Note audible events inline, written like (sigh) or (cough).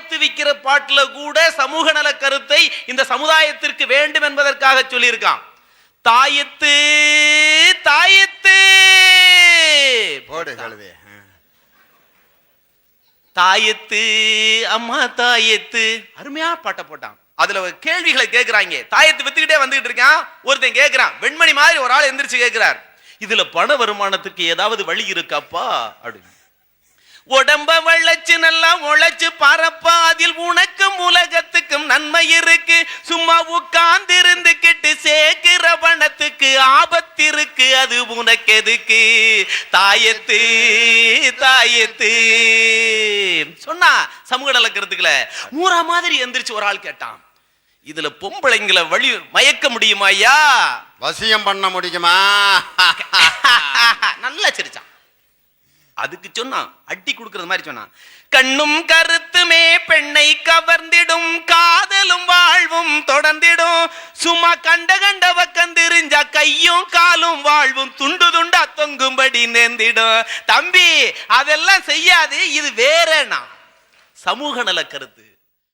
தாயத்து விக்கிற பாட்டுல கூட சமூக நல கருத்தை இந்த சமுதாயத்திற்கு வேண்டும் என்பதற்காக சொல்லியிருக்கான். தாயத்து தாயத்து! போடு கழுதே. தாயத்து அம்மா தாயத்து! அருமையா பாட்டை போட்டான். அதுல கேள்விகளை கேக்குறாங்க. தாயத்து வித்துக்கிட்டே வந்துகிட்டு இருக்கான். ஒருத்தன் கேக்குறான். வெண்மணி மாதிரி ஒரு ஆள் எந்திரிச்சு கேக்குறார். இதுல பண வருமானத்துக்கு ஏதாவது வழி இருக்காப்பா அப்படின்னு. உடம்ப வளைச்சு நல்லா உழைச்சு பரப்பா அதில் உனக்கும் உலகத்துக்கும் நன்மை இருக்கு. சும்மா உட்கார்ந்து இருந்துகிட்டு சேர்க்கிற பணத்துக்கு ஆபத்து இருக்கு. அது உனக்கு எதுக்கு? தாயத்து தாயத்து. சொன்னா சமூக நலக்கிறதுக்குல மூரா மாதிரி எந்திரிச்சு ஒரு ஆள் கேட்டான். இதுல பொம்பளைங்களை வழி மயக்க முடியுமா ஐயா? வசியம் பண்ண முடியுமா? (laughs) நல்லா சிரிச்சான். அதுக்கு சொன்னான். அட்டி கொடுக்கறது மாதிரி சொன்னான். கண்ணும் கருத்துமே பெண்ணை கவர்ந்திடும் காதலும் வாழ்வும் தொடர்ந்திடும். சும்மா கண்ட கண்ட வக்கந்திரிஞ்சா கையும் காலும் வாழ்வும் துண்டு துண்டா தொங்கும்படி நேர்ந்திடும். தம்பி அதெல்லாம் செய்யாது இது வேறனா சமூக நல கருத்து.